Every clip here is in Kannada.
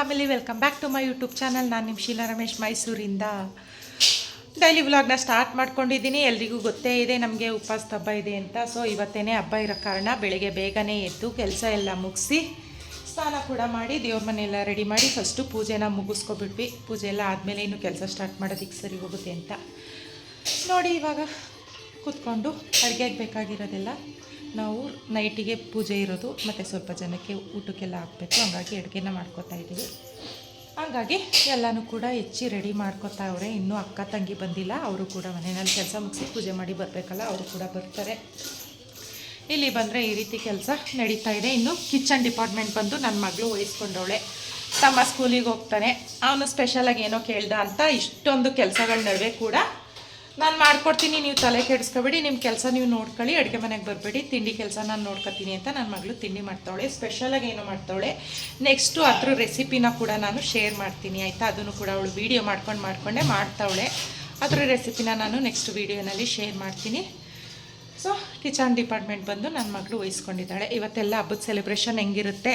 Family welcome back to my YouTube channel ನಾನು ನಿಮ್ಮ ಶೀಲಾ ರಮೇಶ್ ಮೈಸೂರಿಂದ. ಡೈಲಿ ವ್ಲಾಗ್ನ ಸ್ಟಾರ್ಟ್ ಮಾಡ್ಕೊಂಡಿದ್ದೀನಿ ಎಲ್ರಿಗೂ ಗೊತ್ತೇ ಇದೆ, ನಮಗೆ ಉಪವಾಸ ಹಬ್ಬ ಇದೆ ಅಂತ. ಸೊ ಇವತ್ತೇನೆ ಹಬ್ಬ ಇರೋ ಕಾರಣ ಬೆಳಗ್ಗೆ ಬೇಗನೆ ಎದ್ದು ಕೆಲಸ ಎಲ್ಲ ಮುಗಿಸಿ ಸ್ನಾನ ಕೂಡ ಮಾಡಿ ದೇವ್ರ ಮನೆಯೆಲ್ಲ ರೆಡಿ ಮಾಡಿ ಫಸ್ಟು ಪೂಜೆನ ಮುಗಿಸ್ಕೊಬಿಟ್ವಿ. ಪೂಜೆ ಎಲ್ಲ ಆದಮೇಲೆ ಇನ್ನು ಕೆಲಸ ಸ್ಟಾರ್ಟ್ ಮಾಡೋದಕ್ಕೆ ಸರಿ ಹೋಗುತ್ತೆ ಅಂತ. ನೋಡಿ ಇವಾಗ ಕೂತ್ಕೊಂಡು ಅಡುಗೆಗೆ ಬೇಕಾಗಿರೋದೆಲ್ಲ. ನಾವು ನೈಟಿಗೆ ಪೂಜೆ ಇರೋದು, ಮತ್ತು ಸ್ವಲ್ಪ ಜನಕ್ಕೆ ಊಟಕ್ಕೆಲ್ಲ ಹಾಕಬೇಕು. ಹಂಗಾಗಿ ಅಡುಗೆನ ಮಾಡ್ಕೊತಾ ಇದ್ದೀವಿ. ಹಾಗಾಗಿ ಎಲ್ಲನೂ ಕೂಡ ಹೆಚ್ಚಿ ರೆಡಿ ಮಾಡ್ಕೋತಾ ಅವರೆ. ಇನ್ನೂ ಅಕ್ಕ ತಂಗಿ ಬಂದಿಲ್ಲ. ಅವರು ಕೂಡ ಮನೆಯಲ್ಲಿ ಕೆಲಸ ಮುಗಿಸಿ ಪೂಜೆ ಮಾಡಿ ಬರಬೇಕಲ್ಲ, ಅವರು ಕೂಡ ಬರ್ತಾರೆ. ಇಲ್ಲಿ ಬಂದರೆ ಈ ರೀತಿ ಕೆಲಸ ನಡೀತಾ ಇದೆ. ಇನ್ನು ಕಿಚನ್ ಡಿಪಾರ್ಟ್ಮೆಂಟ್ ಬಂದು ನನ್ನ ಮಗಳು ವಹಿಸ್ಕೊಂಡವಳೆ. ತಮ್ಮ ಸ್ಕೂಲಿಗೆ ಹೋಗ್ತಾನೆ. ಅವನು ಸ್ಪೆಷಲಾಗಿ ಏನೋ ಕೇಳ್ದ ಅಂತ ಇಷ್ಟೊಂದು ಕೆಲಸಗಳ ನಡುವೆ ಕೂಡ ನಾನು ಮಾಡ್ಕೊಡ್ತೀನಿ, ನೀವು ತಲೆ ಕೆಡಿಸ್ಕೊಬೇಡಿ ನಿಮ್ಮ ಕೆಲಸ ನೀವು ನೋಡ್ಕೊಳ್ಳಿ, ಅಡುಗೆ ಮನೆಗೆ ಬರಬೇಡಿ, ತಿಂಡಿ ಕೆಲಸ ನಾನು ನೋಡ್ಕೊತೀನಿ ಅಂತ ನನ್ನ ಮಗಳು ತಿಂಡಿ ಮಾಡ್ತಾವಳೆ ಸ್ಪೆಷಲಾಗಿ ಏನೋ ಮಾಡ್ತಾವಳೆ. ನೆಕ್ಸ್ಟು ಅದ್ರ ರೆಸಿಪಿನ ಕೂಡ ನಾನು ಶೇರ್ ಮಾಡ್ತೀನಿ, ಆಯಿತಾ? ಅದನ್ನು ಕೂಡ ಅವಳು ವೀಡಿಯೋ ಮಾಡ್ಕೊಂಡು ಮಾಡ್ಕೊಂಡೆ ಮಾಡ್ತಾವಳೆ. ಅದ್ರ ರೆಸಿಪಿನ ನಾನು ನೆಕ್ಸ್ಟ್ ವೀಡಿಯೋನಲ್ಲಿ ಶೇರ್ ಮಾಡ್ತೀನಿ. ಸೊ ಕಿಚನ್ ಡಿಪಾರ್ಟ್ಮೆಂಟ್ ಬಂದು ನನ್ನ ಮಗಳು ವಹಿಸ್ಕೊಂಡಿದ್ದಾಳೆ ಇವತ್ತೆಲ್ಲ ಹಬ್ಬದ ಸೆಲೆಬ್ರೇಷನ್ ಹೆಂಗಿರುತ್ತೆ?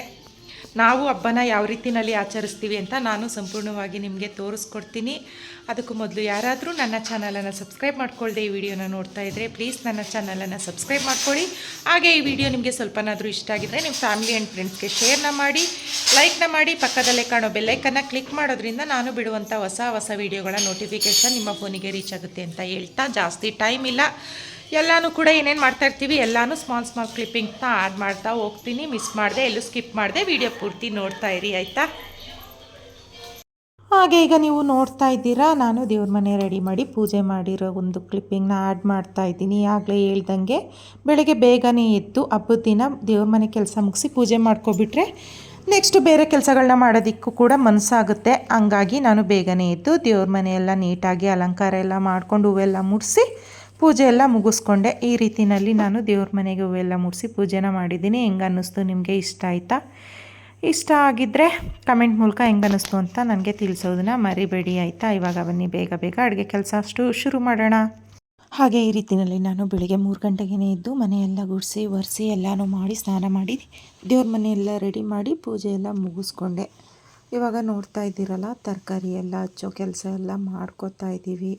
ನಾವು ಹಬ್ಬನ ಯಾವ ರೀತಿನಲ್ಲಿ ಆಚರಿಸ್ತೀವಿ ಅಂತ ನಾನು ಸಂಪೂರ್ಣವಾಗಿ ನಿಮಗೆ ತೋರಿಸ್ಕೊಡ್ತೀನಿ. ಅದಕ್ಕೂ ಮೊದಲು ಯಾರಾದರೂ ನನ್ನ ಚಾನಲನ್ನು ಸಬ್ಸ್ಕ್ರೈಬ್ ಮಾಡ್ಕೊಳ್ಳದೆ ಈ ವಿಡಿಯೋನ ನೋಡ್ತಾ ಇದ್ದರೆ ಪ್ಲೀಸ್ ನನ್ನ ಚಾನಲನ್ನು ಸಬ್ಸ್ಕ್ರೈಬ್ ಮಾಡ್ಕೊಳ್ಳಿ ಹಾಗೆ ಈ ವಿಡಿಯೋ ನಿಮಗೆ ಸ್ವಲ್ಪನಾದರೂ ಇಷ್ಟ ಆಗಿದ್ದರೆ ನಿಮ್ಮ ಫ್ಯಾಮಿಲಿ ಆ್ಯಂಡ್ ಫ್ರೆಂಡ್ಸ್ಗೆ ಶೇರ್ನ ಮಾಡಿ, ಲೈಕ್ನ ಮಾಡಿ, ಪಕ್ಕದಲ್ಲೇ ಕಾಣೋ ಬೆಲ್ಲೈಕನ್ನು ಕ್ಲಿಕ್ ಮಾಡೋದ್ರಿಂದ ನಾನು ಬಿಡುವಂಥ ಹೊಸ ಹೊಸ ವೀಡಿಯೋಗಳ ನೋಟಿಫಿಕೇಷನ್ ನಿಮ್ಮ ಫೋನಿಗೆ ರೀಚ್ ಆಗುತ್ತೆ ಅಂತ ಹೇಳ್ತಾ ಜಾಸ್ತಿ ಟೈಮ್ ಇಲ್ಲ. ಎಲ್ಲನೂ ಕೂಡ ಏನೇನು ಮಾಡ್ತಾ ಇರ್ತೀವಿ, ಎಲ್ಲಾನು ಸ್ಮಾಲ್ ಸ್ಮಾಲ್ ಕ್ಲಿಪ್ಪಿಂಗ್ನ ಆ್ಯಡ್ ಮಾಡ್ತಾ ಹೋಗ್ತೀನಿ. ಮಿಸ್ ಮಾಡಿದೆ, ಎಲ್ಲೂ ಸ್ಕಿಪ್ ಮಾಡಿದೆ. ವಿಡಿಯೋ ಪೂರ್ತಿ ನೋಡ್ತಾ ಇರಿ, ಆಯಿತಾ? ಹಾಗೆ ಈಗ ನೀವು ನೋಡ್ತಾ ಇದ್ದೀರಾ, ನಾನು ದೇವ್ರ ಮನೆ ರೆಡಿ ಮಾಡಿ ಪೂಜೆ ಮಾಡಿರೋ ಒಂದು ಕ್ಲಿಪ್ಪಿಂಗ್ನ ಆ್ಯಡ್ ಮಾಡ್ತಾ ಇದ್ದೀನಿ. ಆಗಲೇ ಹೇಳ್ದಂಗೆ, ಬೆಳಗ್ಗೆ ಬೇಗನೆ ಎದ್ದು ಹಬ್ಬದ ದಿನ ದೇವ್ರ ಮನೆ ಕೆಲಸ ಮುಗಿಸಿ ಪೂಜೆ ಮಾಡ್ಕೊಬಿಟ್ರೆ ನೆಕ್ಸ್ಟ್ ಬೇರೆ ಕೆಲಸಗಳನ್ನ ಮಾಡೋದಕ್ಕೂ ಕೂಡ ಮನಸ್ಸಾಗುತ್ತೆ ಹಂಗಾಗಿ ನಾನು ಬೇಗನೆ ಎದ್ದು ದೇವ್ರ ಮನೆಯೆಲ್ಲ ನೀಟಾಗಿ ಅಲಂಕಾರ ಎಲ್ಲ ಮಾಡ್ಕೊಂಡು ಹೂವೆಲ್ಲ ಮುಡಿಸಿ ಪೂಜೆ ಎಲ್ಲ ಮುಗಿಸ್ಕೊಂಡೆ. ಈ ರೀತಿಯಲ್ಲಿ ನಾನು ದೇವ್ರ ಮನೆಗೆ ಹೂವೆಲ್ಲ ಮುಡಿಸಿ ಪೂಜೆನ ಮಾಡಿದ್ದೀನಿ. ಹೆಂಗೆ ಅನ್ನಿಸ್ತು ನಿಮಗೆ? ಇಷ್ಟ ಆಯಿತಾ? ಇಷ್ಟ ಆಗಿದ್ದರೆ ಕಮೆಂಟ್ ಮೂಲಕ ಹೆಂಗೆ ಅನ್ನಿಸ್ತು ಅಂತ ನನಗೆ ತಿಳಿಸೋದನ್ನ ಮರಿಬೇಡಿ, ಆಯಿತಾ? ಇವಾಗ ಬನ್ನಿ, ಬೇಗ ಬೇಗ ಅಡುಗೆ ಕೆಲಸ ಅಷ್ಟು ಶುರು ಮಾಡೋಣ. ಹಾಗೆ ಈ ರೀತಿಯಲ್ಲಿ ನಾನು ಬೆಳಿಗ್ಗೆ ಮೂರು ಗಂಟೆಗೇ ಇದ್ದು ಮನೆಯೆಲ್ಲ ಗುಡಿಸಿ, ಒರೆಸಿ ಎಲ್ಲನೂ ಮಾಡಿ, ಸ್ನಾನ ಮಾಡಿ, ದೇವ್ರ ಮನೆಯೆಲ್ಲ ರೆಡಿ ಮಾಡಿ ಪೂಜೆ ಎಲ್ಲ ಮುಗಿಸ್ಕೊಂಡೆ. ಇವಾಗ ನೋಡ್ತಾ ಇದ್ದೀರಲ್ಲ, ತರಕಾರಿ ಎಲ್ಲ ಹಚ್ಚೋ ಕೆಲಸ ಎಲ್ಲ ಮಾಡ್ಕೋತಾ ಇದ್ದೀವಿ.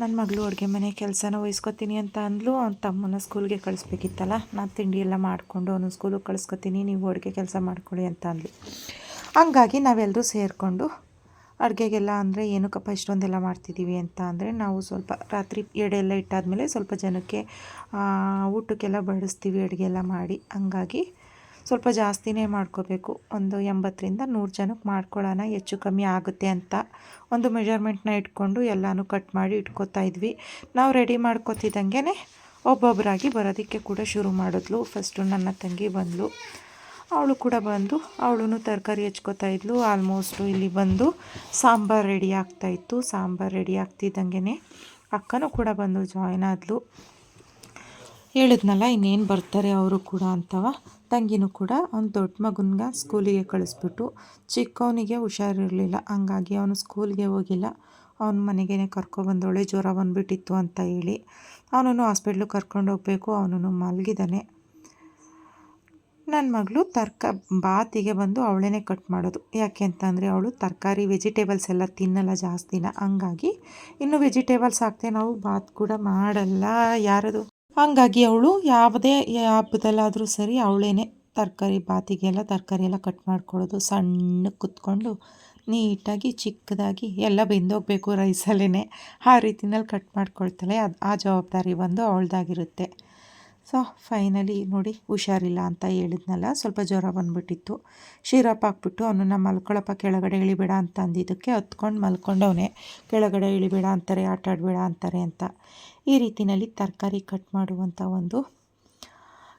ನನ್ನ ಮಗಳು ಅಡುಗೆ ಮನೆ ಕೆಲಸನ ವಹಿಸ್ಕೊತೀನಿ ಅಂತ ಅಂದ್ಲು. ಅವ್ನ ತಮ್ಮನ ಸ್ಕೂಲ್ಗೆ ಕಳಿಸ್ಬೇಕಿತ್ತಲ್ಲ? ನಾನು ತಿಂಡಿ ಎಲ್ಲ ಮಾಡಿಕೊಂಡು ಅವನು ಸ್ಕೂಲಿಗೆ ಕಳಿಸ್ಕೊತೀನಿ, ನೀವು ಅಡುಗೆ ಕೆಲಸ ಮಾಡ್ಕೊಳ್ಳಿ ಅಂತ ಅಂದ್ಲು. ಹಂಗಾಗಿ ನಾವೆಲ್ಲರೂ ಸೇರಿಕೊಂಡು ಅಡುಗೆಗೆಲ್ಲ ಅಂದರೆ ಏನಕ್ಕಪ್ಪ ಇಷ್ಟೊಂದೆಲ್ಲ ಮಾಡ್ತಿದ್ದೀವಿ ಅಂತ ಅಂದರೆ ನಾವು ಸ್ವಲ್ಪ ರಾತ್ರಿ ಎಡೆ ಎಲ್ಲ ಇಟ್ಟಾದಮೇಲೆ ಸ್ವಲ್ಪ ಜನಕ್ಕೆ ಊಟಕ್ಕೆಲ್ಲ ಬಡಿಸ್ತೀವಿ ಅಡುಗೆ ಎಲ್ಲ ಮಾಡಿ. ಹಂಗಾಗಿ ಸ್ವಲ್ಪ ಜಾಸ್ತಿನೇ ಮಾಡ್ಕೋಬೇಕು. ಒಂದು ಎಂಬತ್ತರಿಂದ ನೂರು ಜನಕ್ಕೆ ಮಾಡ್ಕೊಳ್ಳೋಣ, ಹೆಚ್ಚು ಕಮ್ಮಿ ಆಗುತ್ತೆ ಅಂತ. ಒಂದು ಮೆಜರ್ಮೆಂಟ್ನ ಇಟ್ಕೊಂಡು ಎಲ್ಲನೂ ಕಟ್ ಮಾಡಿ ಇಟ್ಕೋತಾ ಇದ್ವಿ. ನಾವು ರೆಡಿ ಮಾಡ್ಕೋತಿದ್ದಂಗೆ ಒಬ್ಬೊಬ್ಬರಾಗಿ ಬರೋದಕ್ಕೆ ಕೂಡ ಶುರು ಮಾಡಿದ್ಲು. ಫಸ್ಟು ನನ್ನ ತಂಗಿ ಬಂದಳು ಅವಳು ಕೂಡ ಬಂದು ಅವಳು ತರಕಾರಿ ಹೆಚ್ಕೋತಾ ಇದ್ಲು. ಆಲ್ಮೋಸ್ಟು ಇಲ್ಲಿ ಬಂದು ಸಾಂಬಾರು ರೆಡಿ ಆಗ್ತಾಯಿತ್ತು ಸಾಂಬಾರು ರೆಡಿ ಆಗ್ತಿದ್ದಂಗೆ ಅಕ್ಕನೂ ಕೂಡ ಬಂದು ಜಾಯ್ನ್ ಆದಳು ಹೇಳಿದ್ನಲ್ಲ, ಇನ್ನೇನು ಬರ್ತಾರೆ ಅವರು ಕೂಡ ಅಂತವ. ತಂಗಿನೂ ಕೂಡ ಅವ್ನು ದೊಡ್ಡ ಮಗನಿಗೆ ಸ್ಕೂಲಿಗೆ ಕಳಿಸ್ಬಿಟ್ಟು ಚಿಕ್ಕವನಿಗೆ ಹುಷಾರಿರಲಿಲ್ಲ, ಹಂಗಾಗಿ ಅವನು ಸ್ಕೂಲ್ಗೆ ಹೋಗಿಲ್ಲ. ಅವನ ಮನೆಗೇ ಕರ್ಕೊಬಂದವಳೆ, ಜ್ವರ ಬಂದುಬಿಟ್ಟಿತ್ತು ಅಂತ ಹೇಳಿ ಅವನನ್ನು ಹಾಸ್ಪಿಟ್ಲಿಗೆ ಕರ್ಕೊಂಡು ಹೋಗಬೇಕು, ಅವನನ್ನು ಮಲಗಿದ್ದಾನೆ ನನ್ನ ಮಗಳು ತರ್ಕ, ಬಾತಿಗೆ ಬಂದು ಅವಳೇ ಕಟ್ ಮಾಡೋದು. ಯಾಕೆ ಅಂತಂದರೆ ಅವಳು ತರಕಾರಿ, ವೆಜಿಟೇಬಲ್ಸ್ ಎಲ್ಲ ತಿನ್ನಲ್ಲ ಜಾಸ್ತಿನ. ಹಂಗಾಗಿ ಇನ್ನು ವೆಜಿಟೇಬಲ್ಸ್ ಹಾಕ್ತೆ ನಾವು ಬಾತ್ ಕೂಡ ಮಾಡಲ್ಲ ಯಾರದು. ಹಂಗಾಗಿ ಅವಳು ಯಾವುದೇ ಹಬ್ಬದಲ್ಲಾದರೂ ಸರಿ ಅವಳೇನೆ ತರಕಾರಿ ಬಾತಿಗೆಲ್ಲ ತರಕಾರಿ ಎಲ್ಲ ಕಟ್ ಮಾಡ್ಕೊಳ್ಳೋದು ಸಣ್ಣ ಕುತ್ಕೊಂಡು ನೀಟಾಗಿ ಚಿಕ್ಕದಾಗಿ ಎಲ್ಲ ಬೆಂದೋಗಬೇಕು ರೈಸಲ್ಲೇ ಆ ರೀತಿನಲ್ಲಿ ಕಟ್ ಮಾಡ್ಕೊಳ್ತಾಳೆ. ಅದು ಆ ಜವಾಬ್ದಾರಿ ಬಂದು ಅವಳದಾಗಿರುತ್ತೆ. ಸೊ ಫೈನಲಿ ನೋಡಿ, ಹುಷಾರಿಲ್ಲ ಅಂತ ಹೇಳಿದ್ನಲ್ಲ, ಸ್ವಲ್ಪ ಜ್ವರ ಬಂದುಬಿಟ್ಟಿತ್ತು. ಶಿರಪ್ ಹಾಕ್ಬಿಟ್ಟು ಅವನನ್ನು ಮಲ್ಕೊಳಪ್ಪ, ಕೆಳಗಡೆ ಇಳಿಬೇಡ ಅಂತ ಅಂದಿದ್ದಕ್ಕೆ ಹತ್ಕೊಂಡು ಮಲ್ಕೊಂಡವನೇ, ಕೆಳಗಡೆ ಇಳಿಬೇಡ ಅಂತಾರೆ, ಆಟ ಆಡಬೇಡ ಅಂತಾರೆ ಅಂತ. ಈ ರೀತಿಯಲ್ಲಿ ತರಕಾರಿ ಕಟ್ ಮಾಡುವಂಥ ಒಂದು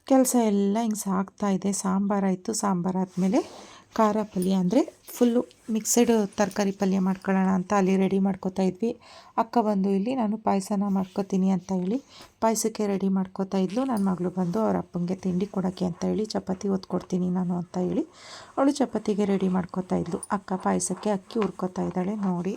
ಕೆಲಸ ಎಲ್ಲ ಹಿಂಗೆ ಇದೆ. ಸಾಂಬಾರಾಯಿತು ಸಾಂಬಾರಾದಮೇಲೆ ಖಾರ ಪಲ್ಯ ಅಂದರೆ ಫುಲ್ಲು ಮಿಕ್ಸಡ್ ತರಕಾರಿ ಪಲ್ಯ ಮಾಡ್ಕೊಳ್ಳೋಣ ಅಂತ ಅಲ್ಲಿ ರೆಡಿ ಮಾಡ್ಕೋತಾ ಇದ್ವಿ. ಅಕ್ಕ ಬಂದು ಇಲ್ಲಿ, ನಾನು ಪಾಯಸನ ಮಾಡ್ಕೋತೀನಿ ಅಂತ ಹೇಳಿ ಪಾಯಸಕ್ಕೆ ರೆಡಿ ಮಾಡ್ಕೋತಾ ಇದ್ಲು. ನನ್ನ ಮಗಳು ಬಂದು ಅವ್ರ ಅಪ್ಪಂಗೆ ತಿಂಡಿ ಕೊಡೋಕ್ಕೆ ಅಂತ ಹೇಳಿ ಚಪಾತಿ ಒತ್ಕೊಡ್ತೀನಿ ನಾನು ಅಂತ ಹೇಳಿ ಅವಳು ಚಪಾತಿಗೆ ರೆಡಿ ಮಾಡ್ಕೋತಾ ಇದ್ಲು. ಅಕ್ಕ ಪಾಯಸಕ್ಕೆ ಅಕ್ಕಿ ಹುರ್ಕೋತಾ ಇದ್ದಾಳೆ ನೋಡಿ.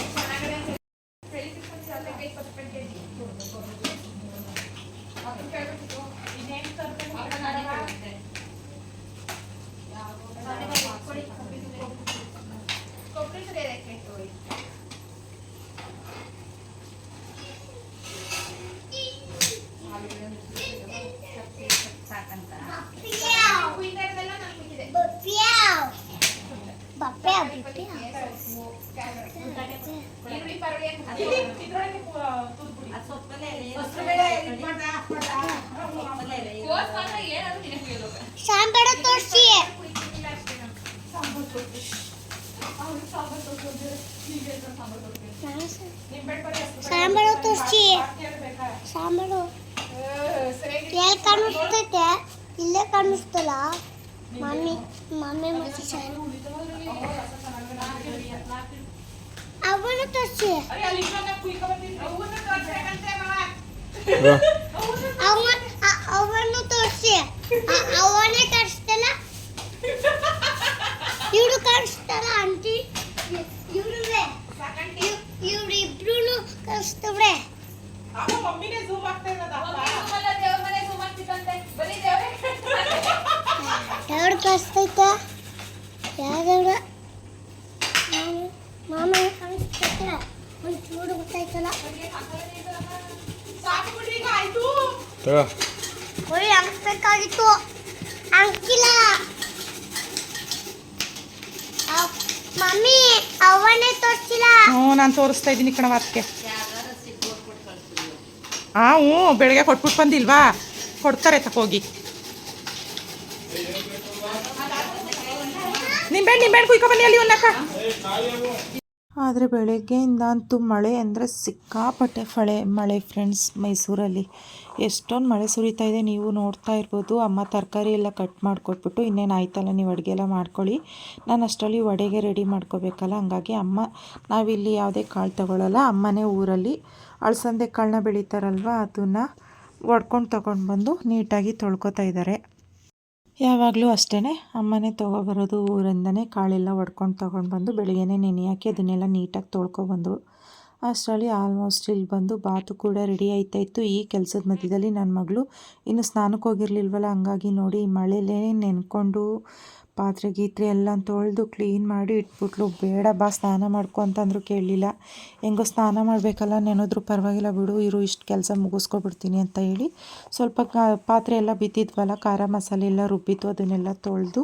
ಕಾಣಿಸ್ತೈತೆ? ಇಲ್ಲೇ ಕಾಣಿಸ್ತಲ್ಲ? ಮಮ್ಮಿ ಮಮ್ಮಿ ಮತ್ತೆ ಅವನು ತೋರಿಸಿ. ಅವನು ತೋರಿಸಿ. ಅವನೇ ಕಾಣಿಸ್ತಲ್ಲ ಇವ್ರು ಕಾಣಿಸ್ತಲ್ಲ ಆಂಟಿ? ಇವ್ರುವೆ ಇವ್ರು ಇಬ್ರು ಕಾಣಿಸ್ತವ್ರೆ. ಮಮ್ಮಿನೇ ಝೂಮ್ ಆಗ್ತಾ ಇರೋದು ಯಾವ್ದು ಕಾಣಿಸ್ತೈತೆ ಯಾವ್ದವ್ರ ಮಾಮ ಕಾಣಿಸ್ತೈತೆ ಒಂದು ಚೂಡು ಗೊತ್ತಾಯ್ತಲ್ಲ? ಒಳ್ಳೆ ಮಮ್ಮಿ ಅವನೇ ತೋರಿಸಿಲ್ಲ. ಹ್ಞೂ ನಾನು ತೋರಿಸ್ತಾ ಇದ್ದೀನಿ ಕಣವ ಅದಕ್ಕೆ. ಹಾಂ ಹ್ಞೂ ಬೆಳಗ್ಗೆ ಕೊಟ್ಬಿಟ್ಟು ಬಂದಿಲ್ವಾ? ಕೊಡ್ತಾರೆ ತಕೋಗಿ. ನಿಂಬೆ ನಿಂಬೆ ಕುಯ್ಕೊ ಬನ್ನಿ ಅಲ್ಲಿ ಒಂದಕ್ಕ. ಆದರೆ ಬೆಳಗ್ಗೆಯಿಂದ ಅಂತೂ ಮಳೆ ಅಂದರೆ ಸಿಕ್ಕಾಪಟ್ಟೆ ಫಳೆ ಮಳೆ ಫ್ರೆಂಡ್ಸ್ ಮೈಸೂರಲ್ಲಿ. ಎಷ್ಟೊಂದು ಮಳೆ ಸುರಿತಾ ಇದೆ, ನೀವು ನೋಡ್ತಾ ಇರ್ಬೋದು. ಅಮ್ಮ ತರಕಾರಿ ಎಲ್ಲ ಕಟ್ ಮಾಡಿಕೊಟ್ಬಿಟ್ಟು ಇನ್ನೇನು ಆಯ್ತಲ್ಲ, ನೀವು ಅಡುಗೆ ಎಲ್ಲ ಮಾಡ್ಕೊಳ್ಳಿ. ನಾನು ಅಷ್ಟರಲ್ಲಿ ವಡೆಗೆ ರೆಡಿ ಮಾಡ್ಕೋಬೇಕಲ್ಲ, ಹಂಗಾಗಿ ಅಮ್ಮ, ನಾವಿಲ್ಲಿ ಯಾವುದೇ ಕಾಳು ತಗೊಳ್ಳಲ್ಲ ಅಮ್ಮನೇ ಊರಲ್ಲಿ ಅಳಸಂದೆ ಕಾಳನ್ನ ಬೆಳೀತಾರಲ್ವ, ಅದನ್ನು ಒಡ್ಕೊಂಡು ತೊಗೊಂಡು ಬಂದು ನೀಟಾಗಿ ತೊಳ್ಕೊತಾ ಇದ್ದಾರೆ ಯಾವಾಗಲೂ ಅಷ್ಟೇ ಅಮ್ಮನೇ ತೊಗೊಬರೋದು ಊರಿಂದನೇ ಕಾಳೆಲ್ಲ ಒಡ್ಕೊಂಡು ತೊಗೊಂಡು ಬಂದು ಬೆಳಿಗ್ಗೆನೇ ನೆನೆ ಹಾಕಿ ಅದನ್ನೆಲ್ಲ ನೀಟಾಗಿ ತೊಳ್ಕೊಬಂದು ಅಷ್ಟರಲ್ಲಿ ಆಲ್ಮೋಸ್ಟ್ ಇಲ್ಲಿ ಬಂದು ಬಾತು ಕೂಡ ರೆಡಿ ಆಯ್ತಾ ಇತ್ತು. ಈ ಕೆಲಸದ ಮಧ್ಯದಲ್ಲಿ ನನ್ನ ಮಗಳು ಇನ್ನು ಸ್ನಾನಕ್ಕೆ ಹೋಗಿರಲಿಲ್ವಲ್ಲ ಹಂಗಾಗಿ ನೋಡಿ ಮಳೆಯಲ್ಲೇ ನೆನ್ಕೊಂಡು ಪಾತ್ರೆ, ಗೀತ್ರೆ ಎಲ್ಲ ತೊಳೆದು ಕ್ಲೀನ್ ಮಾಡಿ ಇಟ್ಬಿಟ್ಲು. ಬೇಡ ಬಾ, ಸ್ನಾನ ಮಾಡ್ಕೊ ಅಂತಂದ್ರು ಕೇಳಲಿಲ್ಲ. ಹೆಂಗೋ ಸ್ನಾನ ಮಾಡಬೇಕಲ್ಲ, ನೆನೆದ್ರು ಪರವಾಗಿಲ್ಲ ಬಿಡು, ಇರು, ಇಷ್ಟು ಕೆಲಸ ಮುಗಿಸ್ಕೊಬಿಡ್ತೀನಿ ಅಂತ ಹೇಳಿ ಸ್ವಲ್ಪ ಪಾತ್ರೆ ಎಲ್ಲ ಬಿದ್ದಿದ್ವಲ್ಲ ಖಾರ ಮಸಾಲೆ ಎಲ್ಲ ರುಬ್ಬಿತ್ತು, ಅದನ್ನೆಲ್ಲ ತೊಳೆದು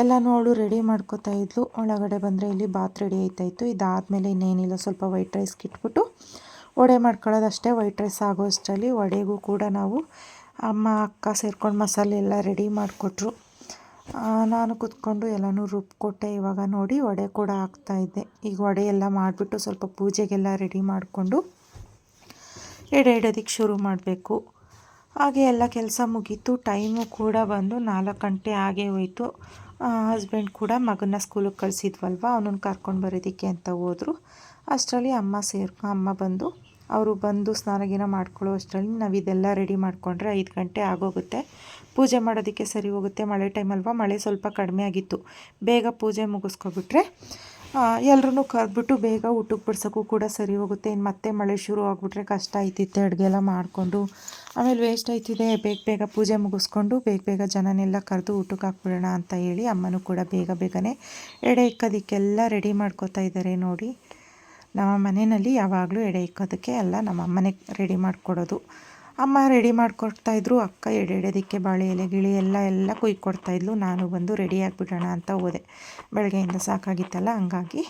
ಎಲ್ಲ ನೋಡು ರೆಡಿ ಮಾಡ್ಕೋತಾ ಇದ್ಲು. ಒಳಗಡೆ ಬಂದರೆ ಇಲ್ಲಿ ಬಾತ್ ರೆಡಿ ಆಯ್ತಾಯಿತ್ತು ಇದಾದಮೇಲೆ ಇನ್ನೇನಿಲ್ಲ, ಸ್ವಲ್ಪ ವೈಟ್ ರೈಸ್ ಇಟ್ಬಿಟ್ಟು ವಡೆ ಮಾಡ್ಕೊಳ್ಳೋದಷ್ಟೇ ವೈಟ್ ರೈಸ್ ಆಗೋ ಅಷ್ಟರಲ್ಲಿ ವಡೆಗೂ ಕೂಡ ನಾವು ಅಮ್ಮ, ಅಕ್ಕ ಸೇರ್ಕೊಂಡು ಮಸಾಲೆ ಎಲ್ಲ ರೆಡಿ ಮಾಡಿಕೊಟ್ರು. ನಾನು ಕೂತ್ಕೊಂಡು ಎಲ್ಲನೂ ರುಬ್ಕೊಟ್ಟೆ. ಇವಾಗ ನೋಡಿ ವಡೆ ಕೂಡ ಹಾಕ್ತಾಯಿದ್ದೆ ಈಗ ವಡೆ ಎಲ್ಲ ಮಾಡಿಬಿಟ್ಟು ಸ್ವಲ್ಪ ಪೂಜೆಗೆಲ್ಲ ರೆಡಿ ಮಾಡಿಕೊಂಡು ಎಡೆ ಇಡೋದಕ್ಕೆ ಶುರು ಮಾಡಬೇಕು. ಹಾಗೆ ಎಲ್ಲ ಕೆಲಸ ಮುಗೀತು. ಟೈಮು ಕೂಡ ಬಂದು ನಾಲ್ಕು ಗಂಟೆ ಆಗೇ ಹೋಯಿತು. ಹಸ್ಬೆಂಡ್ ಕೂಡ ಮಗನ ಸ್ಕೂಲಿಗೆ ಕಳಿಸಿದ್ವಲ್ವ? ಅವನನ್ನು ಕರ್ಕೊಂಡು ಬರೋದಕ್ಕೆ ಅಂತ ಹೋದರು. ಅಷ್ಟರಲ್ಲಿ ಅಮ್ಮ ಸೇರ್ಕೊ ಅಮ್ಮ ಬಂದು ಅವರು ಬಂದು ಸ್ನಾನ ಗೀನ ಮಾಡ್ಕೊಳ್ಳೋ ಅಷ್ಟರಲ್ಲಿ ನಾವು ಇದೆಲ್ಲ ರೆಡಿ ಮಾಡಿಕೊಂಡ್ರೆ ಐದು ಗಂಟೆ ಆಗೋಗುತ್ತೆ. ಪೂಜೆ ಮಾಡೋದಕ್ಕೆ ಸರಿ ಹೋಗುತ್ತೆ. ಮಳೆ ಟೈಮಲ್ವಾ ಮಳೆ ಸ್ವಲ್ಪ ಕಡಿಮೆ ಆಗಿತ್ತು. ಬೇಗ ಪೂಜೆ ಮುಗಿಸ್ಕೊಬಿಟ್ರೆ ಎಲ್ಲರೂ ಕರೆದ್ಬಿಟ್ಟು ಬೇಗ ಊಟಕ್ಕೆ ಬಿಡ್ಸೋಕ್ಕೂ ಕೂಡ ಸರಿ ಹೋಗುತ್ತೆ. ಇನ್ನು ಮತ್ತೆ ಮಳೆ ಶುರು ಆಗಿಬಿಟ್ರೆ ಕಷ್ಟ ಆಯ್ತಿತ್ತೆ. ಅಡುಗೆ ಎಲ್ಲ ಮಾಡಿಕೊಂಡು, ಆಮೇಲೆ ವೇಸ್ಟ್ ಆಯ್ತಿದೆ. ಬೇಗ ಬೇಗ ಪೂಜೆ ಮುಗಿಸ್ಕೊಂಡು ಬೇಗ ಬೇಗ ಜನನೆಲ್ಲ ಕರೆದು ಊಟಕ್ಕೆ ಹಾಕ್ಬಿಡೋಣ ಅಂತ ಹೇಳಿ ಅಮ್ಮನೂ ಕೂಡ ಬೇಗ ಬೇಗನೆ ಎಡೆ ಇಕ್ಕೋದಕ್ಕೆಲ್ಲ ರೆಡಿ ಮಾಡ್ಕೋತಾ ಇದ್ದಾರೆ ನೋಡಿ. ನಮ್ಮ ಮನೆಯಲ್ಲಿ ಯಾವಾಗಲೂ ಎಡೆ ಇಕ್ಕೋದಕ್ಕೆ ಎಲ್ಲ ನಮ್ಮ ಅಮ್ಮನೇ ರೆಡಿ ಮಾಡಿಕೊಡೋದು. ಅಮ್ಮ ರೆಡಿ ಮಾಡಿಕೊಡ್ತಾಯಿದ್ರು ಅಕ್ಕ ಎಡೆ ಎಡೆದಕ್ಕೆ ಬಾಳೆ ಎಲೆ, ಗಿಳಿ ಎಲ್ಲ ಎಲ್ಲ ಕೊಯ್ಕೊಡ್ತಾಯಿದ್ಲು ನಾನು ಬಂದು ರೆಡಿ ಆಗಿಬಿಡೋಣ ಅಂತ ಹೋದೆ. ಬೆಳಗ್ಗೆಯಿಂದ ಸಾಕಾಗಿತ್ತಲ್ಲ, ಹಂಗಾಗಿ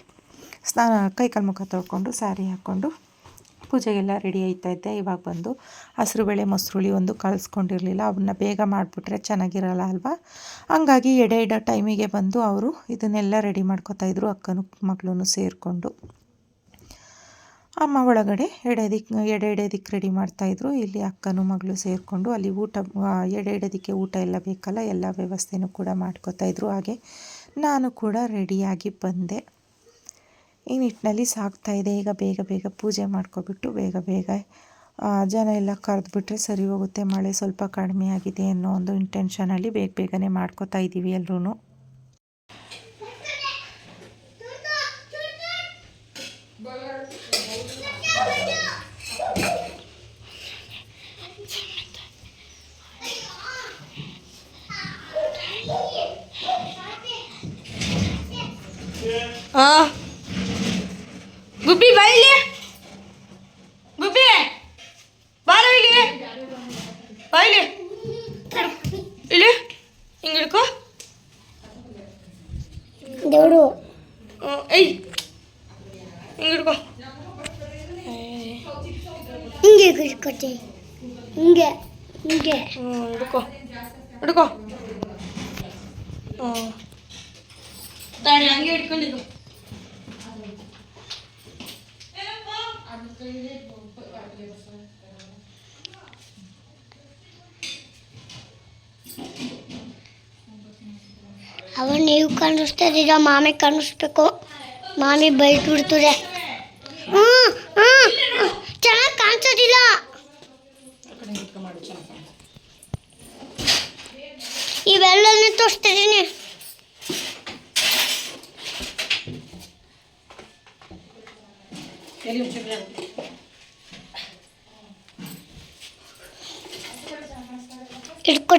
ಸ್ನಾನ, ಕೈ ಕಾಲು ಮುಖ ತೊಳ್ಕೊಂಡು ಸ್ಯಾರಿ ಹಾಕ್ಕೊಂಡು ಪೂಜೆಗೆಲ್ಲ ರೆಡಿ ಆಯ್ತಾ ಇದ್ದೆ. ಇವಾಗ ಬಂದು ಹಸಿರು ಬೇಳೆ ಮೊಸರುಳಿ ಒಂದು ಕಳಿಸ್ಕೊಂಡಿರಲಿಲ್ಲ. ಅವನ್ನ ಬೇಗ ಮಾಡಿಬಿಟ್ರೆ ಚೆನ್ನಾಗಿರಲ್ಲ ಅಲ್ವಾ? ಹಂಗಾಗಿ ಎಡೆ ಇಡೋ ಟೈಮಿಗೆ ಬಂದು ಅವರು ಇದನ್ನೆಲ್ಲ ರೆಡಿ ಮಾಡ್ಕೋತಾಯಿದ್ರು ಅಕ್ಕನೂ ಮಗಳೂ ಸೇರಿಕೊಂಡು. ಅಮ್ಮ ಒಳಗಡೆ ಎಡೆದಿಕ್ಕೆ ಎಡೆ ಎಡೆದಿಕ್ಕೆ ರೆಡಿ ಮಾಡ್ತಾಯಿದ್ರು ಇಲ್ಲಿ ಅಕ್ಕನೂ ಮಗಳು ಸೇರಿಕೊಂಡು ಅಲ್ಲಿ ಊಟ ಎಡೆ ಎಡೆದಿಕ್ಕೆ ಊಟ ಎಲ್ಲ ಬೇಕಲ್ಲ, ಎಲ್ಲ ವ್ಯವಸ್ಥೆನೂ ಕೂಡ ಮಾಡ್ಕೋತಾಯಿದ್ರು ಹಾಗೆ ನಾನು ಕೂಡ ರೆಡಿಯಾಗಿ ಬಂದೆ. ಈ ನಿಟ್ಟಿನಲ್ಲಿ ಸಾಕ್ತಾಯಿದೆ ಈಗ ಬೇಗ ಬೇಗ ಪೂಜೆ ಮಾಡ್ಕೊಬಿಟ್ಟು ಬೇಗ ಬೇಗ ಜನ ಎಲ್ಲ ಕರೆದ್ಬಿಟ್ರೆ ಸರಿ ಹೋಗುತ್ತೆ. ಮಳೆ ಸ್ವಲ್ಪ ಕಡಿಮೆ ಆಗಿದೆ ಅನ್ನೋ ಒಂದು ಇಂಟೆನ್ಷನಲ್ಲಿ ಬೇಗ ಬೇಗನೆ ಮಾಡ್ಕೊತಾ ಇದ್ದೀವಿ ಎಲ್ಲರೂ ಹಾಂ ಗುಬ್ಬಿ ಬಾಯಿಲಿ ಗುಬ್ಬಿ ಬಾರ ಇಲ್ಲಿ ಬಾಯಿಲಿ ಇಲ್ಲಿ. ಇಲ್ಲಿ. ಹಿಂಗೆ ಹಿಡ್ಕೋ. ದೇವ್ರು ಏಯ್. ಹಿಂಗೆ ಹಿಡ್ಕೋ. ಹಿಂಗೆ ಇಟ್ಕೊತಿ ಹಿಂಗೆ ಹಿಂಗೆ. ಹ್ಞೂ ಹಿಡ್ಕೋ. ಹಿಡ್ಕೋ. ಹ್ಞೂ ಹಂಗೆ ಹಿಡ್ಕೊಂಡಿದ್ದು. ಅವ ನೀವು ಕಾಣಿಸ್ತಿದ್ದೀರ ಮಾಮಿ ಕಾಣಿಸ್ಬೇಕು. ಮಾಮಿ ಬೈಕ್ ಬಿಡ್ತದೆ. ಹ್ಞೂ ಹ್ಞೂ ಚೆನ್ನಾಗಿ ಕಾಣಿಸೋದಿಲ್ಲ. ಇವೆಲ್ಲನೂ ತೋರಿಸ್ತಿದ್ದೀನಿ. ಹಿಡ್ಕೊತ್ಯಾ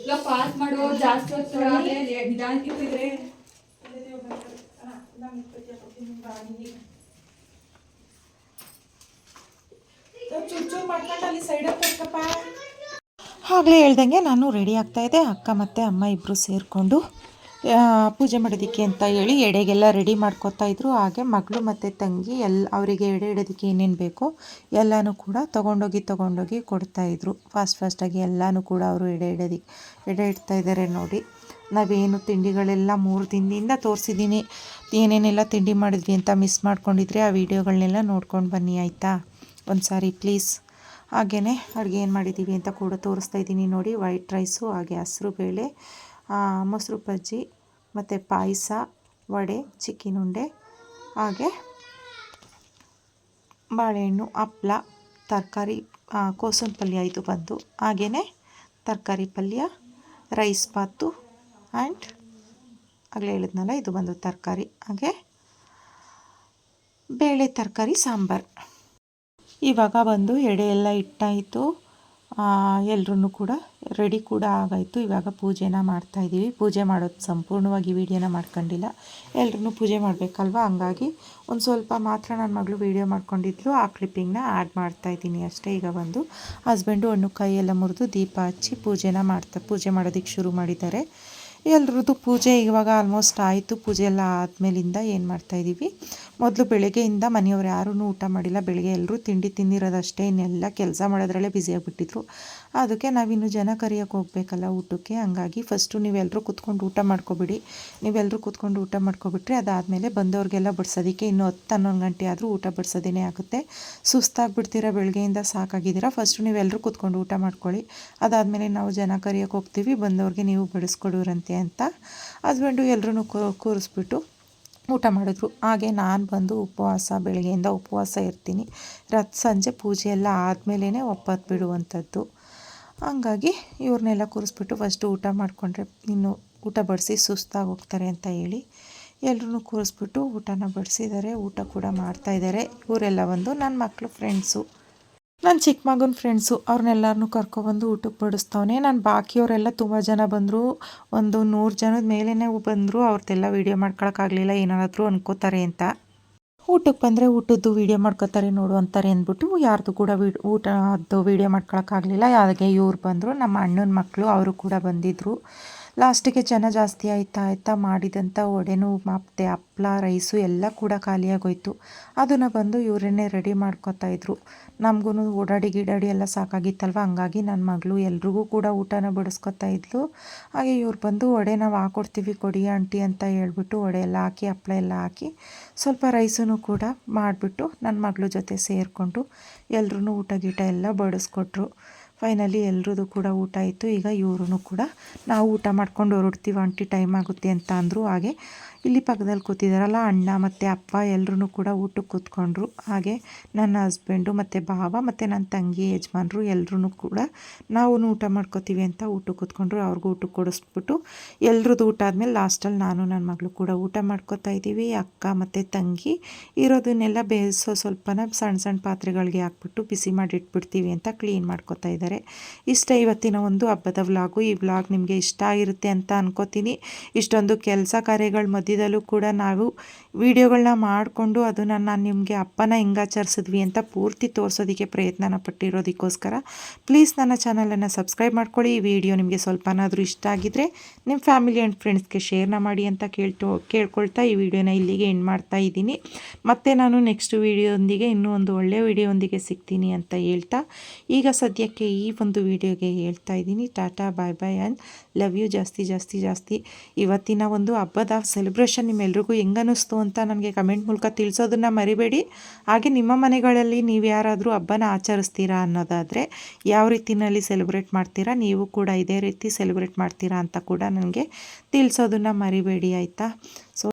ಇಲ್ಲ ಪಾಸ್ ಮಾಡೋ ಜಾಸ್ತಿ ಹೊತ್ತು ಆದ್ರೆ ಇಟ್ಟಿದ್ರೆ ಆಗಲೇ ಹೇಳ್ದಂಗೆ ನಾನು ರೆಡಿ ಆಗ್ತಾಯಿದ್ದೆ ಅಕ್ಕ ಮತ್ತು ಅಮ್ಮ ಇಬ್ಬರು ಸೇರಿಕೊಂಡು ಪೂಜೆ ಮಾಡೋದಕ್ಕೆ ಅಂತ ಹೇಳಿ ಎಡೆಗೆಲ್ಲ ರೆಡಿ ಮಾಡ್ಕೋತಾ ಇದ್ರು. ಹಾಗೆ ಮಗಳು ಮತ್ತು ತಂಗಿ ಎಲ್ಲ ಅವರಿಗೆ ಎಡೆ ಇಡೋದಕ್ಕೆ ಏನೇನು ಬೇಕೋ ಎಲ್ಲನೂ ಕೂಡ ತೊಗೊಂಡೋಗಿ ತೊಗೊಂಡೋಗಿ ಕೊಡ್ತಾಯಿದ್ರು ಫಾಸ್ಟ್ ಫಾಸ್ಟಾಗಿ ಎಲ್ಲನೂ ಕೂಡ ಅವರು ಎಡೆ ಇಡೋದಕ್ಕೆ ಎಡೆ ಇಡ್ತಾ ಇದ್ದಾರೆ ನೋಡಿ. ನಾವೇನು ತಿಂಡಿಗಳೆಲ್ಲ ಮೂರು ದಿನದಿಂದ ತೋರಿಸಿದ್ದೀನಿ. ಏನೇನೆಲ್ಲ ತಿಂಡಿ ಮಾಡಿದ್ವಿ ಅಂತ ಮಿಸ್ ಮಾಡ್ಕೊಂಡಿದ್ರೆ ಆ ವಿಡಿಯೋಗಳನ್ನೆಲ್ಲ ನೋಡ್ಕೊಂಡು ಬನ್ನಿ ಆಯಿತಾ? ಒಂದು ಸಾರಿ ಪ್ಲೀಸ್ ಹಾಗೆಯೇ ಅಡುಗೆ ಏನು ಮಾಡಿದ್ದೀವಿ ಅಂತ ಕೂಡ ತೋರಿಸ್ತಾ ಇದ್ದೀನಿ ನೋಡಿ. ವೈಟ್ ರೈಸು ಹಾಗೆ ಹಸಿರು ಬೇಳೆ ಮೊಸರು ಬಜ್ಜಿ, ಮತ್ತು ಪಾಯಸ, ವಡೆ ಚಿಕ್ಕಿನ ಉಂಡೆ, ಹಾಗೆ ಬಾಳೆಹಣ್ಣು ಹಪ್ಪಳ ತರಕಾರಿ ಕೋಸಂಬಿ ಪಲ್ಯ ಇದು ಬಂದು. ಹಾಗೆಯೇ ತರಕಾರಿ ಪಲ್ಯ ರೈಸ್ ಬಾತು ಆ್ಯಂಡ್ ಆಗಲೇ ಹೇಳಿದ್ನಲ್ಲ, ಇದು ಬಂದು ತರಕಾರಿ, ಹಾಗೆ ಬೇಳೆ ತರಕಾರಿ, ಸಾಂಬಾರು. ಇವಾಗ ಬಂದು ಎಡೆ ಎಲ್ಲ ಇಟ್ಟಾಯಿತು. ಎಲ್ಲರೂ ಕೂಡ ರೆಡಿ ಕೂಡ ಆಗಾಯಿತು. ಇವಾಗ ಪೂಜೆನ ಮಾಡ್ತಾಯಿದ್ದೀವಿ ಪೂಜೆ ಮಾಡೋದು ಸಂಪೂರ್ಣವಾಗಿ ವೀಡಿಯೋನ ಮಾಡ್ಕೊಂಡಿಲ್ಲ. ಎಲ್ಲರೂ ಪೂಜೆ ಮಾಡಬೇಕಲ್ವ? ಹಂಗಾಗಿ ಒಂದು ಸ್ವಲ್ಪ ಮಾತ್ರ ನನ್ನ ಮಗಳು ವೀಡಿಯೋ ಮಾಡ್ಕೊಂಡಿದ್ಲು. ಆ ಕ್ಲಿಪ್ಪಿಂಗ್ನ ಆ್ಯಡ್ ಮಾಡ್ತಾಯಿದ್ದೀನಿ ಅಷ್ಟೇ. ಈಗ ಬಂದು ಹಸ್ಬೆಂಡು ಹಣ್ಣು ಕೈಯೆಲ್ಲ ಮುರಿದು ದೀಪ ಹಚ್ಚಿ ಪೂಜೆನ ಮಾಡ್ತಾ, ಪೂಜೆ ಮಾಡೋದಕ್ಕೆ ಶುರು ಮಾಡಿದ್ದಾರೆ. ಎಲ್ರದ್ದು ಪೂಜೆ ಇವಾಗ ಆಲ್ಮೋಸ್ಟ್ ಆಯಿತು. ಪೂಜೆ ಎಲ್ಲ ಆದಮೇಲಿಂದ ಏನು ಮಾಡ್ತಾಯಿದ್ದೀವಿ ಮೊದಲು ಬೆಳಗ್ಗೆಯಿಂದ ಮನೆಯವ್ರು ಯಾರೂ ಊಟ ಮಾಡಿಲ್ಲ. ಬೆಳಗ್ಗೆ ಎಲ್ಲರೂ ತಿಂಡಿ ತಿಂದಿರೋದಷ್ಟೇ. ಇನ್ನೆಲ್ಲ ಕೆಲಸ ಮಾಡೋದ್ರಲ್ಲೇ ಬ್ಯುಸಿಯಾಗಿಬಿಟ್ಟಿದ್ರು ಅದಕ್ಕೆ ನಾವಿನ್ನು ಜನ ಕರಿಯೋಕೆ ಹೋಗ್ಬೇಕಲ್ಲ ಊಟಕ್ಕೆ. ಹಂಗಾಗಿ ಫಸ್ಟು ನೀವೆಲ್ಲರೂ ಕೂತ್ಕೊಂಡು ಊಟ ಮಾಡ್ಕೊಬಿಡಿ. ನೀವೆಲ್ಲರೂ ಕೂತ್ಕೊಂಡು ಊಟ ಮಾಡ್ಕೊಬಿಟ್ರೆ ಅದಾದಮೇಲೆ ಬಂದವ್ರಿಗೆಲ್ಲ ಬಡಿಸೋದಕ್ಕೆ ಇನ್ನೂ ಹತ್ತು ಹನ್ನೊಂದು ಗಂಟೆ ಆದರೂ ಊಟ ಬಡಿಸೋದೇನೆ ಆಗುತ್ತೆ. ಸುಸ್ತಾಗ್ಬಿಡ್ತೀರಾ ಬೆಳಗ್ಗೆಯಿಂದ ಸಾಕಾಗಿದ್ದೀರಾ? ಫಸ್ಟು ನೀವೆಲ್ಲರೂ ಕೂತ್ಕೊಂಡು ಊಟ ಮಾಡ್ಕೊಳ್ಳಿ. ಅದಾದಮೇಲೆ ನಾವು ಜನ ಕರಿಯೋಕೆ ಹೋಗ್ತೀವಿ. ಬಂದವ್ರಿಗೆ ನೀವು ಬಡಿಸ್ಕೊಡೋರಂತೆ ಅಂತ ಹಸ್ಬೆಂಡು ಎಲ್ಲರೂ ಕೂರಿಸ್ಬಿಟ್ಟು ಊಟ ಮಾಡಿದ್ರು. ಹಾಗೆ ನಾನು ಬಂದು ಉಪವಾಸ, ಬೆಳಗ್ಗೆಯಿಂದ ಉಪವಾಸ ಇರ್ತೀನಿ. ರತ್ ಸಂಜೆ ಪೂಜೆ ಎಲ್ಲ ಆದಮೇಲೇ ಒಪ್ಪತ್ತು ಬಿಡುವಂಥದ್ದು ಹಂಗಾಗಿ ಇವ್ರನ್ನೆಲ್ಲ ಕೂರಿಸ್ಬಿಟ್ಟು ಫಸ್ಟು ಊಟ ಮಾಡಿಕೊಂಡ್ರೆ ಇನ್ನು ಊಟ ಬಡಿಸಿ ಸುಸ್ತಾಗಿ ಹೋಗ್ತಾರೆ ಅಂತ ಹೇಳಿ ಎಲ್ಲರೂ ಕೂರಿಸ್ಬಿಟ್ಟು ಊಟನ ಬಡಿಸಿದ್ದಾರೆ ಊಟ ಕೂಡ ಮಾಡ್ತಾಯಿದ್ದಾರೆ ಇವರೆಲ್ಲ ಬಂದು ನನ್ನ ಮಕ್ಕಳು ಫ್ರೆಂಡ್ಸು ನನ್ನ ಚಿಕ್ಕ ಮಗನ ಫ್ರೆಂಡ್ಸು ಅವ್ರನ್ನೆಲ್ಲರನ್ನೂ ಕರ್ಕೊಬಂದು ಊಟಕ್ಕೆ ಬಡಿಸ್ತವನೆ. ನಾನು ಬಾಕಿಯವರೆಲ್ಲ ತುಂಬ ಜನ ಬಂದರು, ಒಂದು ನೂರು ಜನದ ಮೇಲೇ ಬಂದರು ಅವ್ರದ್ದೆಲ್ಲ ವೀಡಿಯೋ ಮಾಡ್ಕೊಳಕ್ಕಾಗಲಿಲ್ಲ ಏನಾದರೂ ಅನ್ಕೋತಾರೆ ಅಂತ. ಊಟಕ್ಕೆ ಬಂದರೆ ಊಟದ್ದು ವೀಡಿಯೋ ಮಾಡ್ಕೋತಾರೆ, ನೋಡು ಅಂತಾರೆ ಅಂದ್ಬಿಟ್ಟು ಯಾರ್ದು ಕೂಡ ವಿ ಊಟದ್ದು ವೀಡಿಯೋ ಮಾಡ್ಕೊಳಕ್ಕಾಗಲಿಲ್ಲ. ಯಾರಿಗೆ ಇವ್ರು ಬಂದರು, ನಮ್ಮ ಅಣ್ಣನ ಮಕ್ಕಳು ಅವರು ಕೂಡ ಬಂದಿದ್ದರು ಲಾಸ್ಟಿಗೆ ಜನ ಜಾಸ್ತಿ ಆಯ್ತಾ ಆಯ್ತಾ ಮಾಡಿದಂಥ ವಡೆನೂ ಮತ್ತು ಹಪ್ಳ, ರೈಸು ಎಲ್ಲ ಕೂಡ ಖಾಲಿಯಾಗೋಯ್ತು. ಅದನ್ನು ಬಂದು ಇವರನ್ನೇ ರೆಡಿ ಮಾಡ್ಕೋತಾ ಇದ್ರು. ನಮಗೂ ಓಡಾಡಿ ಗಿಡಾಡಿ ಎಲ್ಲ ಸಾಕಾಗಿತ್ತಲ್ವ? ಹಂಗಾಗಿ ನನ್ನ ಮಗಳು ಎಲ್ರಿಗೂ ಕೂಡ ಊಟನ ಬಡಿಸ್ಕೊತಾ ಇದ್ಲು. ಹಾಗೆ ಇವ್ರು ಬಂದು ವಡೆ ನಾವು ಹಾಕೊಡ್ತೀವಿ ಕೊಡಿ ಆಂಟಿ ಅಂತ ಹೇಳ್ಬಿಟ್ಟು ವಡೆ ಎಲ್ಲ ಹಾಕಿ ಹಪ್ಪಳ ಎಲ್ಲ ಹಾಕಿ ಸ್ವಲ್ಪ ರೈಸೂ ಕೂಡ ಮಾಡಿಬಿಟ್ಟು ನನ್ನ ಮಗಳ ಜೊತೆ ಸೇರಿಕೊಂಡು ಎಲ್ರೂ ಊಟ ಗೀಟ ಎಲ್ಲ ಬಡಿಸ್ಕೊಟ್ರು. ಫೈನಲಿ ಎಲ್ರದ್ದು ಕೂಡ ಊಟ ಆಯಿತು. ಈಗ ಇವರು ಕೂಡ ನಾವು ಊಟ ಮಾಡ್ಕೊಂಡು ಹೊರಡ್ತೀವಿ. ಆಂಟಿ ಟೈಮ್ ಆಗುತ್ತೆ ಅಂತ ಅಂದರು ಹಾಗೆ. ಇಲ್ಲಿ ಪಕ್ಕದಲ್ಲಿ ಕೂತಿದ್ದಾರಲ್ಲ ಅಣ್ಣ ಮತ್ತು ಅಪ್ಪ ಎಲ್ಲರೂ ಕೂಡ ಊಟಕ್ಕೆ ಕೂತ್ಕೊಂಡ್ರು. ಹಾಗೆ ನನ್ನ ಹಸ್ಬೆಂಡು ಮತ್ತು ಭಾವ ಮತ್ತು ನನ್ನ ತಂಗಿ ಯಜಮಾನ್ರು ಎಲ್ಲರೂ ಕೂಡ ನಾವು ಊಟ ಮಾಡ್ಕೋತೀವಿ ಅಂತ ಊಟಕ್ಕೆ ಕೂತ್ಕೊಂಡ್ರು. ಅವ್ರಿಗೂ ಊಟಕ್ಕೆ ಕೊಡಿಸ್ಬಿಟ್ಟು ಎಲ್ರದ್ದು ಊಟ ಆದಮೇಲೆ ಲಾಸ್ಟಲ್ಲಿ ನಾನು ನನ್ನ ಮಗಳು ಕೂಡ ಊಟ ಮಾಡ್ಕೋತಾ ಇದ್ದೀವಿ. ಅಕ್ಕ ಮತ್ತು ತಂಗಿ ಇರೋದನ್ನೆಲ್ಲ ಬೇಯಿಸೋ ಸ್ವಲ್ಪನ ಸಣ್ಣ ಸಣ್ಣ ಪಾತ್ರೆಗಳಿಗೆ ಹಾಕ್ಬಿಟ್ಟು ಬಿಸಿ ಮಾಡಿಟ್ಬಿಡ್ತೀವಿ ಅಂತ ಕ್ಲೀನ್ ಮಾಡ್ಕೋತಾ ಇದ್ದಾರೆ. ಇಷ್ಟ ಇವತ್ತಿನ ಒಂದು ಹಬ್ಬದ ವ್ಲಾಗು ಈ ವ್ಲಾಗ್ ನಿಮಗೆ ಇಷ್ಟ ಆಗಿರುತ್ತೆ ಅಂತ ಅನ್ಕೋತೀನಿ. ಇಷ್ಟೊಂದು ಕೆಲಸ ಕಾರ್ಯಗಳ ಮಧ್ಯದಲ್ಲೂ ಕೂಡ ನಾವು ವಿಡಿಯೋಗಳನ್ನ ಮಾಡಿಕೊಂಡು ಅದನ್ನು ನಾನು ನಿಮಗೆ ಅಪ್ಪನ ಹೆಂಗಾಚರಿಸಿದ್ವಿ ಅಂತ ಪೂರ್ತಿ ತೋರಿಸೋದಕ್ಕೆ ಪ್ರಯತ್ನನ ಪಟ್ಟಿರೋದಕ್ಕೋಸ್ಕರ ಪ್ಲೀಸ್ ನನ್ನ ಚಾನಲನ್ನು ಸಬ್ಸ್ಕ್ರೈಬ್ ಮಾಡ್ಕೊಳ್ಳಿ. ಈ ವಿಡಿಯೋ ನಿಮಗೆ ಸ್ವಲ್ಪನಾದರೂ ಇಷ್ಟ ಆಗಿದ್ದರೆ ನಿಮ್ಮ ಫ್ಯಾಮಿಲಿ ಆ್ಯಂಡ್ ಫ್ರೆಂಡ್ಸ್ಗೆ ಶೇರ್ನ ಮಾಡಿ ಅಂತ ಕೇಳ್ತು, ಕೇಳ್ಕೊಳ್ತಾ ಈ ವಿಡಿಯೋನ ಇಲ್ಲಿಗೆ ಎಂಡ್ ಮಾಡ್ತಾ ಇದ್ದೀನಿ. ಮತ್ತೆ ನಾನು ನೆಕ್ಸ್ಟ್ ವಿಡಿಯೋದೊಂದಿಗೆ ಇನ್ನೂ ಒಂದು ಒಳ್ಳೆಯ ವಿಡಿಯೋದೊಂದಿಗೆ ಸಿಗ್ತೀನಿ ಅಂತ ಹೇಳ್ತಾ ಈಗ ಸದ್ಯಕ್ಕೆ ಈ ಒಂದು ವಿಡಿಯೋಗೆ ಹೇಳ್ತಾ ಇದ್ದೀನಿ. Tata bye bye and love you ಜಾಸ್ತಿ ಜಾಸ್ತಿ ಜಾಸ್ತಿ. ಇವತ್ತಿನ ಒಂದು ಹಬ್ಬದ ಸೆಲೆಬ್ರೇಷನ್ ನಿಮ್ಮೆಲ್ರಿಗೂ ಹೆಂಗೆ ಅನ್ನಿಸ್ತು ಅಂತ ನನಗೆ ಕಮೆಂಟ್ ಮೂಲಕ ತಿಳಿಸೋದನ್ನು ಮರಿಬೇಡಿ. ಹಾಗೆ ನಿಮ್ಮ ಮನೆಗಳಲ್ಲಿ ನೀವು ಯಾರಾದರೂ ಹಬ್ಬನ ಆಚರಿಸ್ತೀರಾ ಅನ್ನೋದಾದರೆ ಯಾವ ರೀತಿಯಲ್ಲಿ ಸೆಲೆಬ್ರೇಟ್ ಮಾಡ್ತೀರಾ, ನೀವು ಕೂಡ ಇದೇ ರೀತಿ ಸೆಲೆಬ್ರೇಟ್ ಮಾಡ್ತೀರಾ ಅಂತ ಕೂಡ ನನಗೆ ತಿಳಿಸೋದನ್ನು ಮರಿಬೇಡಿ, ಆಯಿತಾ? ಸೊ